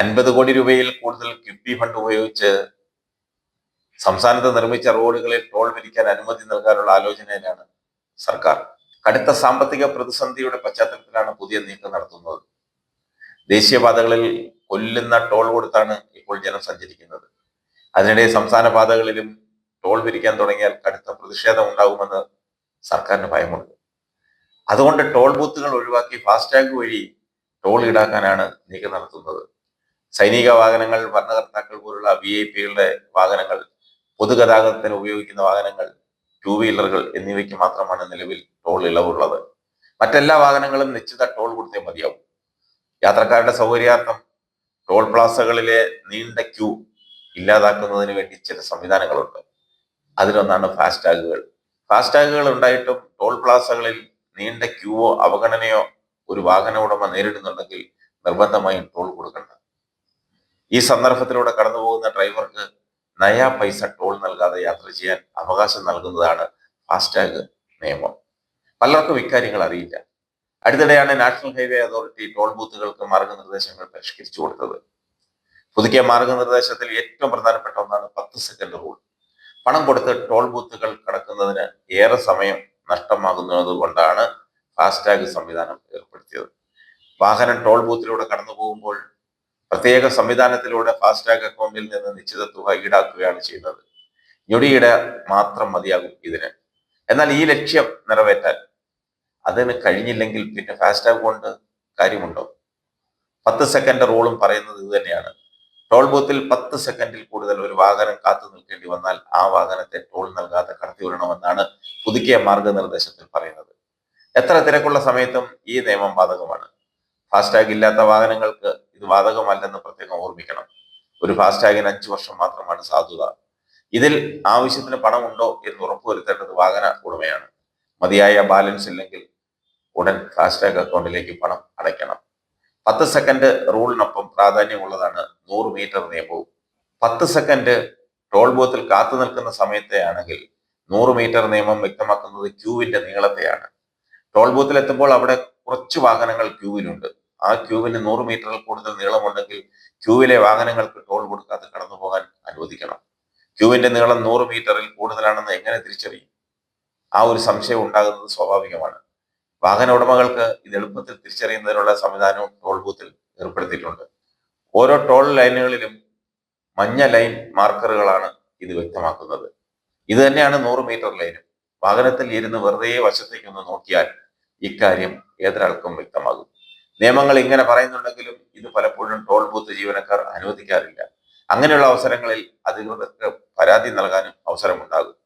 അൻപത് കോടി രൂപയിൽ കൂടുതൽ കിഫ്ബി ഫണ്ട് ഉപയോഗിച്ച് സംസ്ഥാനത്ത് നിർമ്മിച്ച റോഡുകളിൽ ടോൾ പിരിക്കാൻ അനുമതി നൽകാനുള്ള ആലോചനയിലാണ് സർക്കാർ. കടുത്ത സാമ്പത്തിക പ്രതിസന്ധിയുടെ പശ്ചാത്തലത്തിലാണ് പുതിയ നീക്കം നടത്തുന്നത്. ദേശീയപാതകളിൽ കൊല്ലുന്ന ടോൾ കൊടുത്താണ് ഇപ്പോൾ ജനം സഞ്ചരിക്കുന്നത്. അതിനിടെ സംസ്ഥാന പാതകളിലും ടോൾ പിരിക്കാൻ തുടങ്ങിയാൽ കടുത്ത പ്രതിഷേധം ഉണ്ടാകുമെന്ന് സർക്കാരിന് ഭയമുണ്ട്. അതുകൊണ്ട് ടോൾ ബൂത്തുകൾ ഒഴിവാക്കി ഫാസ്ടാഗ് വഴി ടോൾ ഈടാക്കാനാണ് നീക്കം നടത്തുന്നത്. സൈനിക വാഹനങ്ങൾ ഭരണകർത്താക്കൾ പോലുള്ള വി ഐ പികളുടെ വാഹനങ്ങൾ പൊതുഗതാഗതത്തിന് ഉപയോഗിക്കുന്ന വാഹനങ്ങൾ ടൂ വീലറുകൾ എന്നിവയ്ക്ക് മാത്രമാണ് നിലവിൽ ടോൾ ഇളവുള്ളത്. മറ്റെല്ലാ വാഹനങ്ങളും നിശ്ചിത ടോൾ കൊടുത്തേ മതിയാവും. യാത്രക്കാരുടെ സൗകര്യാർത്ഥം ടോൾ പ്ലാസകളിലെ നീണ്ട ക്യൂ ഇല്ലാതാക്കുന്നതിന് വേണ്ടി ചില സംവിധാനങ്ങളുണ്ട്. അതിലൊന്നാണ് ഫാസ്ടാഗുകൾ ഫാസ്ടാഗുകൾ ഉണ്ടായിട്ടും ടോൾ പ്ലാസകളിൽ നീണ്ട ക്യൂവോ അവഗണനയോ ഒരു വാഹന ഉടമ നേരിടുന്നുണ്ടെങ്കിൽ നിർബന്ധമായും ടോൾ കൊടുക്കണം. ഈ സന്ദർഭത്തിലൂടെ കടന്നു പോകുന്ന ഡ്രൈവർക്ക് നയാ പൈസ ടോൾ നൽകാതെ യാത്ര ചെയ്യാൻ അവകാശം നൽകുന്നതാണ് ഫാസ്ടാഗ് നിയമം. പലർക്കും ഇക്കാര്യങ്ങൾ അറിയില്ല. അടുത്തിടെയാണ് നാഷണൽ ഹൈവേ അതോറിറ്റി ടോൾ ബൂത്തുകൾക്ക് മാർഗനിർദ്ദേശങ്ങൾ പരിഷ്കരിച്ചു കൊടുത്തത്. പുതുക്കിയ മാർഗനിർദ്ദേശത്തിൽ ഏറ്റവും പ്രധാനപ്പെട്ട ഒന്നാണ് പത്ത് സെക്കൻഡ് റൂൾ പണം കൊടുത്ത് ടോൾ ബൂത്തുകൾ കടക്കുന്നതിന് ഏറെ സമയം നഷ്ടമാകുന്നത് കൊണ്ടാണ് ഫാസ്ടാഗ് സംവിധാനം ഏർപ്പെടുത്തിയത്. വാഹനം ടോൾ ബൂത്തിലൂടെ കടന്നു പോകുമ്പോൾ പ്രത്യേക സംവിധാനത്തിലൂടെ ഫാസ്ടാഗ് അക്കൗണ്ടിൽ നിന്ന് നിശ്ചിത തുക ഈടാക്കുകയാണ് ചെയ്യുന്നത്. ഞൊടിയിടെ മാത്രം മതിയാകും ഇതിന്. എന്നാൽ ഈ ലക്ഷ്യം നിറവേറ്റാൻ അതിന് കഴിഞ്ഞില്ലെങ്കിൽ പിന്നെ ഫാസ്ടാഗ് കൊണ്ട് കാര്യമുണ്ടോ? പത്ത് സെക്കൻഡ് റൂളും പറയുന്നത് ഇത് തന്നെയാണ്. ടോൾ ബൂത്തിൽ പത്ത് സെക്കൻഡിൽ കൂടുതൽ ഒരു വാഹനം കാത്തു നിൽക്കേണ്ടി വന്നാൽ ആ വാഹനത്തെ ടോൾ നൽകാതെ കടത്തിവിടണമെന്നാണ് പുതുക്കിയ മാർഗനിർദ്ദേശത്തിൽ പറയുന്നത്. എത്ര തിരക്കുള്ള സമയത്തും ഈ നിയമം ബാധകമാണ്. ഫാസ്ടാഗ് ഇല്ലാത്ത വാഹനങ്ങൾക്ക് ഇത് ബാധകമല്ലെന്ന് പ്രത്യേകം ഓർമ്മിക്കണം. ഒരു ഫാസ്ടാഗിന് അഞ്ചു വർഷം മാത്രമാണ് സാധുത. ഇതിൽ ആവശ്യത്തിന് പണമുണ്ടോ എന്ന് ഉറപ്പുവരുത്തേണ്ടത് വാഹന ഉടമയാണ്. മതിയായ ബാലൻസ് ഇല്ലെങ്കിൽ ഉടൻ ഫാസ്ടാഗ് അക്കൗണ്ടിലേക്ക് പണം അടയ്ക്കണം. പത്ത് സെക്കൻഡ് റൂളിനൊപ്പം പ്രാധാന്യമുള്ളതാണ് നൂറ് മീറ്റർ നിയമവും. പത്ത് സെക്കൻഡ് ടോൾ ബൂത്തിൽ കാത്തു നിൽക്കുന്ന സമയത്തെ ആണെങ്കിൽ നൂറ് മീറ്റർ നിയമം വ്യക്തമാക്കുന്നത് ക്യൂവിന്റെ നീളത്തെയാണ്. ടോൾ ബൂത്തിൽ എത്തുമ്പോൾ അവിടെ കുറച്ച് വാഹനങ്ങൾ ക്യൂവിലുണ്ട്. ആ ക്യൂവിന് നൂറ് മീറ്ററിൽ കൂടുതൽ നീളമുണ്ടെങ്കിൽ ക്യൂവിലെ വാഹനങ്ങൾക്ക് ടോൾ കൊടുക്കാതെ കടന്നു പോകാൻ അനുവദിക്കണം. ക്യൂവിന്റെ നീളം നൂറ് മീറ്ററിൽ കൂടുതലാണെന്ന് എങ്ങനെ തിരിച്ചറിയും? ആ ഒരു സംശയം ഉണ്ടാകുന്നത് സ്വാഭാവികമാണ്. വാഹന ഉടമകൾക്ക് ഇത് എളുപ്പത്തിൽ തിരിച്ചറിയുന്നതിനുള്ള സംവിധാനവും ടോൾ ബൂത്തിൽ ഏർപ്പെടുത്തിയിട്ടുണ്ട്. ഓരോ ടോൾ ലൈനുകളിലും മഞ്ഞ ലൈൻ മാർക്കറുകളാണ് ഇത് വ്യക്തമാക്കുന്നത്. ഇത് തന്നെയാണ് നൂറ് മീറ്റർ ലൈനും വാഹനത്തിൽ ഇരുന്ന് വെറുതെ വശത്തേക്കൊന്ന് നോക്കിയാൽ ഇക്കാര്യം ഏതൊരാൾക്കും വ്യക്തമാകും. നിയമങ്ങൾ ഇങ്ങനെ പറയുന്നുണ്ടെങ്കിലും ഇത് പലപ്പോഴും ടോൾ ബൂത്ത് ജീവനക്കാർ അനുവദിക്കാറില്ല. അങ്ങനെയുള്ള അവസരങ്ങളിൽ അധികൃതർക്ക് പരാതി നൽകാനും അവസരമുണ്ടാകും.